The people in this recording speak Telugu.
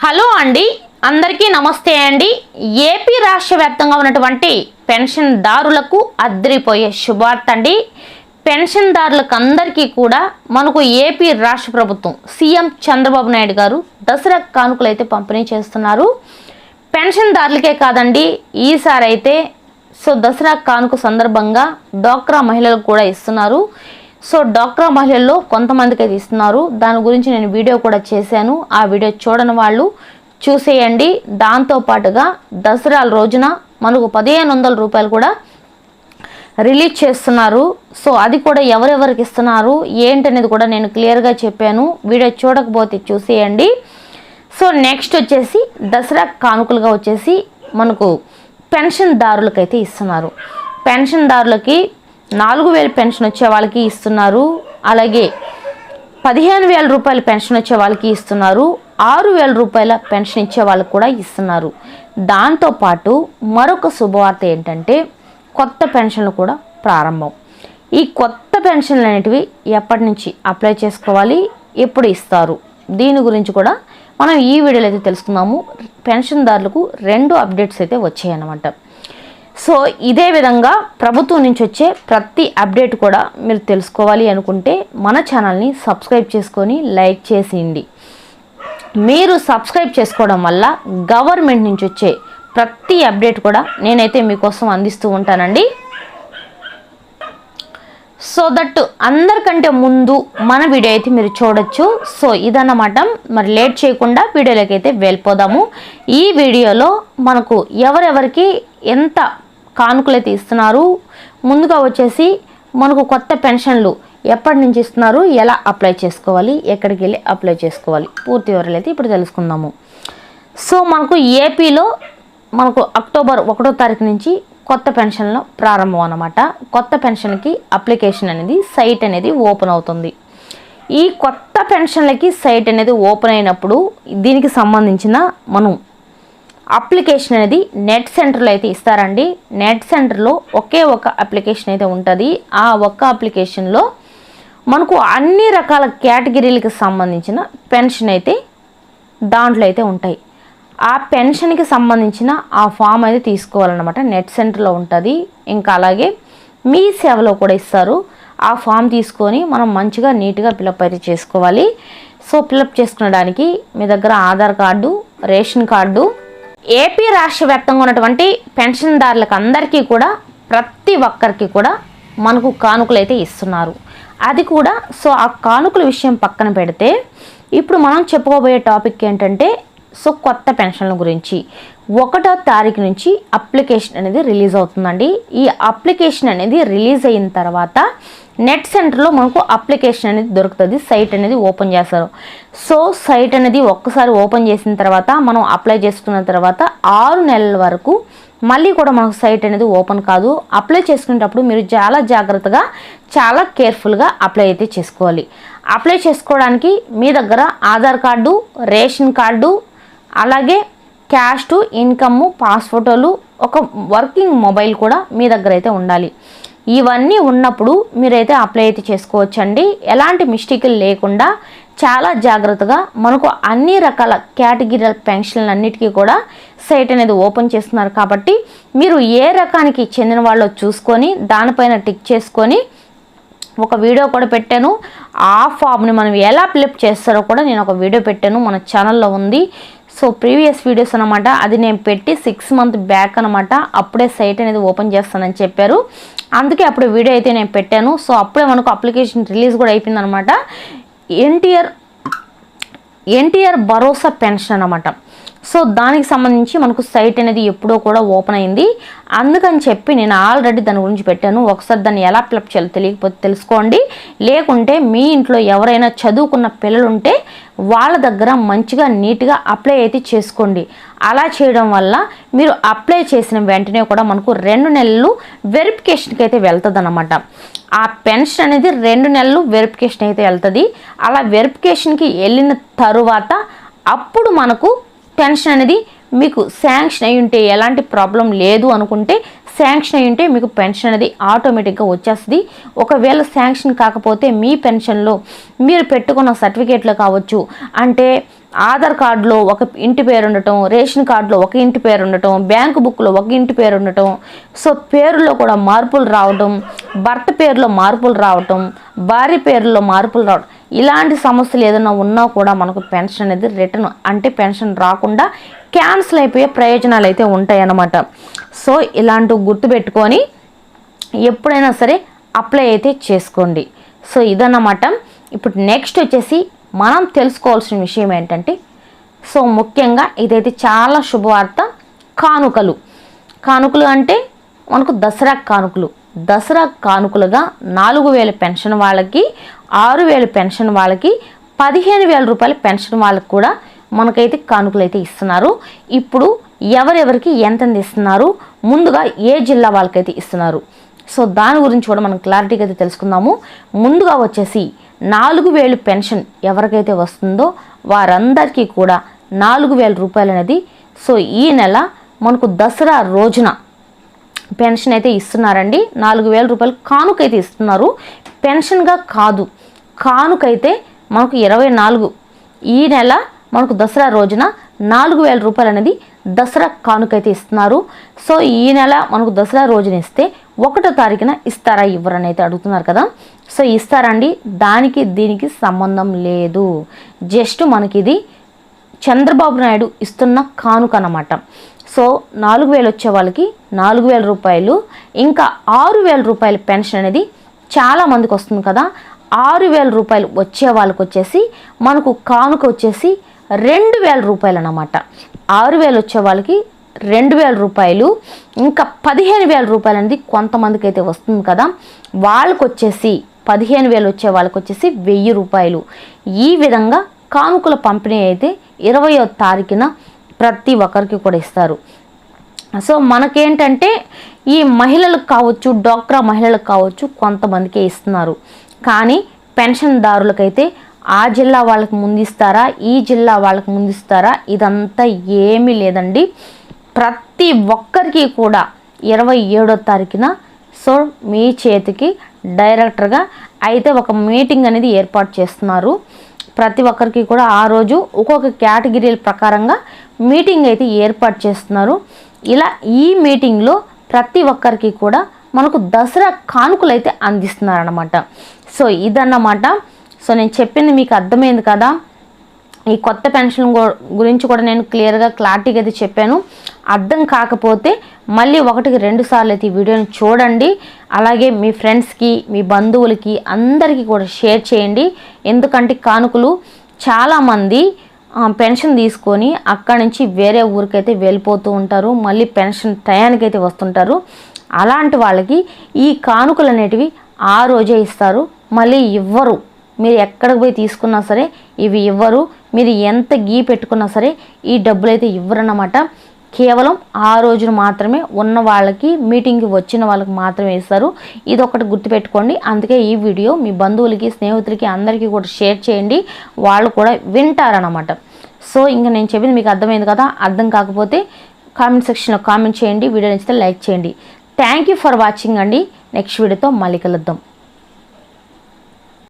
హలో అండి. అందరికీ నమస్తే అండి. ఏపీ రాష్ట్ర వ్యాప్తంగా ఉన్నటువంటి పెన్షన్దారులకు అద్దరిపోయే శుభార్త అండి. పెన్షన్దారులకు అందరికీ కూడా మనకు ఏపీ రాష్ట్ర ప్రభుత్వం సీఎం చంద్రబాబు నాయుడు గారు దసరా కానుకలు అయితే పంపిణీ చేస్తున్నారు. పెన్షన్దారులకే కాదండి ఈసారి అయితే సో దసరా కానుక సందర్భంగా డోక్రా మహిళలకు కూడా ఇస్తున్నారు. సో డాక్రా మహిళల్లో కొంతమందికి అయితే ఇస్తున్నారు దాని గురించి నేను వీడియో కూడా చేశాను. ఆ వీడియో చూడని వాళ్ళు చూసేయండి. దాంతో పాటుగా దసరా రోజున మనకు పదిహేను వందల రూపాయలు కూడా రిలీజ్ చేస్తున్నారు. సో అది కూడా ఎవరెవరికి ఇస్తున్నారు? ఏంటనేది కూడా నేను క్లియర్గా చెప్పాను. వీడియో చూడకపోతే చూసేయండి. సో నెక్స్ట్ వచ్చేసి దసరా కానుకలుగా వచ్చేసి మనకు పెన్షన్దారులకైతే ఇస్తున్నారు. పెన్షన్దారులకి నాలుగు వేలు పెన్షన్ వచ్చే వాళ్ళకి ఇస్తున్నారు. అలాగే పదిహేను వేల రూపాయల పెన్షన్ వచ్చే వాళ్ళకి ఇస్తున్నారు. ఆరు వేల రూపాయల పెన్షన్ ఇచ్చే వాళ్ళకి కూడా ఇస్తున్నారు. దాంతోపాటు మరొక శుభవార్త ఏంటంటే కొత్త పెన్షన్లు కూడా ప్రారంభం. ఈ కొత్త పెన్షన్లు అనేటివి ఎప్పటి నుంచి అప్లై చేసుకోవాలి? ఎప్పుడు ఇస్తారు? దీని గురించి కూడా మనం ఈ వీడియోలో అయితే తెలుసుకుందాము. పెన్షన్దారులకు రెండు అప్డేట్స్ అయితే వచ్చాయన్నమాట. సో ఇదే విధంగా ప్రభుత్వం నుంచి వచ్చే ప్రతి అప్డేట్ కూడా మీరు తెలుసుకోవాలి అనుకుంటే మన ఛానల్ని సబ్స్క్రైబ్ చేసుకొని లైక్ చేసేయండి. మీరు సబ్స్క్రైబ్ చేసుకోవడం వల్ల గవర్నమెంట్ నుంచి వచ్చే ప్రతి అప్డేట్ కూడా నేనైతే మీకోసం అందిస్తూ ఉంటానండి. సో దట్ అందరికంటే ముందు మన వీడియో అయితే మీరు చూడొచ్చు. సో ఇదన్నమాట. మరి లేట్ చేయకుండా వీడియోలోకి అయితే వెళ్ళిపోదాము. ఈ వీడియోలో మనకు ఎవరెవరికి ఎంత కానుకలు అయితే ఇస్తున్నారు ముందుగా వచ్చేసి మనకు కొత్త పెన్షన్లు ఎప్పటి నుంచి ఇస్తున్నారు? ఎలా అప్లై చేసుకోవాలి? ఎక్కడికి వెళ్ళి అప్లై చేసుకోవాలి? పూర్తి వివరాలు అయితే ఇప్పుడు తెలుసుకుందాము. సో మనకు ఏపీలో మనకు అక్టోబర్ ఒకటో తారీఖు నుంచి కొత్త పెన్షన్లు ప్రారంభం అన్నమాట. కొత్త పెన్షన్కి అప్లికేషన్ అనేది సైట్ అనేది ఓపెన్ అవుతుంది. ఈ కొత్త పెన్షన్లకి సైట్ అనేది ఓపెన్ అయినప్పుడు దీనికి సంబంధించిన మనం అప్లికేషన్ అనేది నెట్ సెంటర్లో అయితే ఇస్తారండి. నెట్ సెంటర్లో ఒకే ఒక అప్లికేషన్ అయితే ఉంటుంది. ఆ ఒక్క అప్లికేషన్లో మనకు అన్ని రకాల కేటగిరీలకు సంబంధించిన పెన్షన్ అయితే దాంట్లో అయితే ఉంటాయి. ఆ పెన్షన్కి సంబంధించిన ఆ ఫామ్ అయితే తీసుకోవాలన్నమాట. నెట్ సెంటర్లో ఉంటుంది. ఇంకా అలాగే మీ సేవలో కూడా ఇస్తారు. ఆ ఫామ్ తీసుకొని మనం మంచిగా నీట్గా ఫిలప్ అయితే చేసుకోవాలి. సో ఫిలప్ చేసుకునడానికి మీ దగ్గర Aadhaar card ration card AP రాష్ట్ర వ్యాప్తంగా ఉన్నటువంటి పెన్షన్దారులకు అందరికీ కూడా ప్రతి ఒక్కరికి కూడా మనకు కానుకలు అయితే ఇస్తున్నారు. అది కూడా సో ఆ కానుకల విషయం పక్కన పెడితే ఇప్పుడు మనం చెప్పుకోబోయే టాపిక్ ఏంటంటే సో కొత్త పెన్షన్ల గురించి. ఒకటో తారీఖు నుంచి అప్లికేషన్ అనేది రిలీజ్ అవుతుందండి. ఈ అప్లికేషన్ అనేది రిలీజ్ అయిన తర్వాత నెట్ సెంటర్లో మనకు అప్లికేషన్ అనేది దొరుకుతుంది. సైట్ అనేది ఓపెన్ చేస్తారు. సో సైట్ అనేది ఒక్కసారి ఓపెన్ చేసిన తర్వాత మనం అప్లై చేసుకున్న తర్వాత ఆరు నెలల వరకు మళ్ళీ కూడా మనకు సైట్ అనేది ఓపెన్ కాదు. అప్లై చేసుకునేటప్పుడు మీరు చాలా జాగ్రత్తగా చాలా కేర్ఫుల్గా అప్లై అయితే చేసుకోవాలి. అప్లై చేసుకోవడానికి మీ దగ్గర ఆధార్ కార్డు రేషన్ కార్డు అలాగే క్యాష్ ఇన్కమ్ పాస్ ఫోటోలు ఒక వర్కింగ్ మొబైల్ కూడా మీ దగ్గర అయితే ఉండాలి. ఇవన్నీ ఉన్నప్పుడు మీరైతే అప్లై అయితే చేసుకోవచ్చండి. ఎలాంటి మిస్టేకులు లేకుండా చాలా జాగ్రత్తగా మనకు అన్ని రకాల కేటగిరీల పెన్షన్లు అన్నిటికీ కూడా సైట్ అనేది ఓపెన్ చేస్తున్నారు కాబట్టి మీరు ఏ రకానికి చెందిన వాళ్ళో చూసుకొని దానిపైన టిక్ చేసుకొని ఒక వీడియో కూడా పెట్టాను. ఆ ఫామ్ని మనం ఎలా ఫిలప్ చేస్తారో కూడా నేను ఒక వీడియో పెట్టాను. మన ఛానల్లో ఉంది. సో ప్రీవియస్ వీడియోస్ అనమాట అది నేను పెట్టి సిక్స్ మంత్ బ్యాక్ అనమాట అప్పుడే సైట్ అనేది ఓపెన్ చేస్తానని చెప్పారు. అందుకే అప్పుడు వీడియో అయితే నేను పెట్టాను. సో అప్పుడే మనకు అప్లికేషన్ రిలీజ్ కూడా అయిపోయింది అనమాట ఎన్టీఆర్ ఎన్టీఆర్ భరోసా పెన్షన్ అనమాట సో దానికి సంబంధించి మనకు సైట్ అనేది ఎప్పుడో కూడా ఓపెన్ అయింది. అందుకని చెప్పి నేను ఆల్రెడీ దాని గురించి పెట్టాను. ఒకసారి దాన్ని ఎలా ఫిలప్ చేయాలో తెలియకపోతే తెలుసుకోండి. లేకుంటే మీ ఇంట్లో ఎవరైనా చదువుకున్న పిల్లలు ఉంటే వాళ్ళ దగ్గర మంచిగా నీట్గా అప్లై అయితే చేసుకోండి. అలా చేయడం వల్ల మీరు అప్లై చేసిన వెంటనే కూడా మనకు రెండు నెలలు వెరిఫికేషన్కి అయితే వెళ్తుంది అనమాట ఆ పెన్షన్ అనేది రెండు నెలలు వెరిఫికేషన్ అయితే వెళ్తుంది. అలా వెరిఫికేషన్కి వెళ్ళిన తరువాత అప్పుడు మనకు పెన్షన్ అనేది మీకు శాంక్షన్ అయి ఉంటే ఎలాంటి ప్రాబ్లం లేదు అనుకుంటే శాంక్షన్ అయి ఉంటే మీకు పెన్షన్ అనేది ఆటోమేటిక్గా వచ్చేస్తుంది. ఒకవేళ శాంక్షన్ కాకపోతే మీ పెన్షన్లో మీరు పెట్టుకున్న సర్టిఫికేట్లు కావచ్చు. అంటే ఆధార్ కార్డులో ఒక ఇంటి పేరు ఉండటం రేషన్ కార్డులో ఒక ఇంటి పేరు ఉండటం బ్యాంకు బుక్లో ఒక ఇంటి పేరు ఉండటం. సో పేరులో కూడా మార్పులు రావటం భర్త పేరులో మార్పులు రావటం భార్య పేరులో మార్పులు రావడం ఇలాంటి సమస్యలు ఏదైనా ఉన్నా కూడా మనకు పెన్షన్ అనేది రిటర్న్ అంటే పెన్షన్ రాకుండా క్యాన్సిల్ అయిపోయే ప్రయోజనాలు అయితే ఉంటాయి అన్నమాట సో ఇలాంటివి గుర్తుపెట్టుకొని ఎప్పుడైనా సరే అప్లై అయితే చేసుకోండి. సో ఇదన్నమాట. ఇప్పుడు నెక్స్ట్ వచ్చేసి మనం తెలుసుకోవాల్సిన విషయం ఏంటంటే సో ముఖ్యంగా ఇదైతే చాలా శుభవార్త కానుకలు. కానుకలు అంటే మనకు దసరా కానుకలు. దసరా కానుకలుగా నాలుగు వేల పెన్షన్ వాళ్ళకి ఆరు వేల పెన్షన్ వాళ్ళకి పదిహేను వేల రూపాయల పెన్షన్ వాళ్ళకి కూడా మనకైతే కానుకలు అయితే ఇస్తున్నారు. ఇప్పుడు ఎవరెవరికి ఎంత ఇస్తున్నారు? ముందుగా ఏ జిల్లా వాళ్ళకైతే ఇస్తున్నారు? సో దాని గురించి కూడా మనం క్లారిటీగా అయితే తెలుసుకుందాము. ముందుగా వచ్చేసి నాలుగు వేలు పెన్షన్ ఎవరికైతే వస్తుందో వారందరికీ కూడా నాలుగు వేల రూపాయలు అనేది సో ఈ నెల మనకు దసరా రోజున పెన్షన్ అయితే ఇస్తున్నారండి. నాలుగు వేల రూపాయలు కానుకైతే ఇస్తున్నారు. పెన్షన్గా కాదు. కానుకైతే మనకు ఇరవై నాలుగు. ఈ నెల మనకు దసరా రోజున నాలుగు వేల రూపాయలు అనేది దసరా కానుకైతే ఇస్తున్నారు. సో ఈ నెల మనకు దసరా రోజున ఇస్తే ఒకటో తారీఖున ఇస్తారా ఇవ్వరని అయితే అడుగుతున్నారు కదా. సో ఇస్తారండి. దానికి దీనికి సంబంధం లేదు. జస్ట్ మనకి ఇది చంద్రబాబు నాయుడు ఇస్తున్న కానుక అన్నమాట. సో నాలుగు వేలు వచ్చే వాళ్ళకి నాలుగు వేల రూపాయలు ఇంకా ఆరు వేల రూపాయల పెన్షన్ అనేది చాలా మందికి వస్తుంది కదా. ఆరు వేల రూపాయలు వచ్చే వాళ్ళకి వచ్చేసి మనకు కానుక వచ్చేసి రెండు వేల రూపాయలు అన్నమాట. ఆరు వేలు వచ్చే వాళ్ళకి రెండు వేల రూపాయలు ఇంకా పదిహేను వేల రూపాయలు అనేది కొంతమందికి అయితే వస్తుంది కదా. వాళ్ళకు వచ్చేసి పదిహేను వేలు వచ్చే వాళ్ళకి వచ్చేసి వెయ్యి రూపాయలు. ఈ విధంగా కానుకల పంపిణీ అయితే ఇరవయో తారీఖున ప్రతి ఒక్కరికి కూడా ఇస్తారు. సో మనకేంటంటే ఈ మహిళలకు కావచ్చు డ్వాక్రా మహిళలకు కావచ్చు కొంతమందికే ఇస్తున్నారు. కానీ పెన్షన్దారులకైతే ఆ జిల్లా వాళ్ళకి ముందిస్తారా ఈ జిల్లా వాళ్ళకి ముందిస్తారా ఇదంతా ఏమీ లేదండి. ప్రతి ఒక్కరికి కూడా ఇరవై ఏడో తారీఖున సో మీ చేతికి డైరెక్టర్గా అయితే ఒక మీటింగ్ అనేది ఏర్పాటు చేస్తున్నారు. ప్రతి ఒక్కరికి కూడా ఆ రోజు ఒక్కొక్క కేటగిరీల ప్రకారంగా మీటింగ్ అయితే ఏర్పాటు చేస్తున్నారు. ఇలా ఈ మీటింగ్లో ప్రతి ఒక్కరికి కూడా మనకు దసరా కానుకలు అయితే అందిస్తున్నారనమాట సో ఇదన్నమాట. సో నేను చెప్పింది మీకు అర్థమైంది కదా? ఈ కొత్త పెన్షన్ గురించి కూడా నేను క్లియర్గా క్లారిటీగా అయితే చెప్పాను. అర్థం కాకపోతే మళ్ళీ ఒకటికి రెండు సార్లు అయితే ఈ వీడియోని చూడండి. అలాగే మీ ఫ్రెండ్స్కి మీ బంధువులకి అందరికీ కూడా షేర్ చేయండి. ఎందుకంటే కానుకలు చాలామంది పెన్షన్ తీసుకొని అక్కడి నుంచి వేరే ఊరికైతే వెళ్ళిపోతూ ఉంటారు. మళ్ళీ పెన్షన్ టయానికైతే వస్తుంటారు. అలాంటి వాళ్ళకి ఈ కానుకలు అనేటివి ఆ రోజే ఇస్తారు. మళ్ళీ ఇవ్వరు మీరు ఎక్కడికి పోయి తీసుకున్నా సరే ఇవి ఇవ్వరు. మీరు ఎంత గీ పెట్టుకున్నా సరే ఈ డబ్బులు అయితే ఇవ్వరన్నమాట. కేవలం ఆ రోజున మాత్రమే ఉన్న వాళ్ళకి మీటింగ్కి వచ్చిన వాళ్ళకి మాత్రమే ఇస్తారు. ఇది ఒకటి గుర్తుపెట్టుకోండి. అందుకే ఈ వీడియో మీ బంధువులకి స్నేహితులకి అందరికీ కూడా షేర్ చేయండి. వాళ్ళు కూడా వింటారనమాట సో ఇంకా నేను చెప్పింది మీకు అర్థమైంది కదా? అర్థం కాకపోతే కామెంట్ సెక్షన్లో కామెంట్ చేయండి. వీడియో నచ్చితే లైక్ చేయండి. థ్యాంక్ యూ ఫర్ వాచింగ్ అండి. నెక్స్ట్ వీడియోతో మళ్ళీ కలుద్దాం.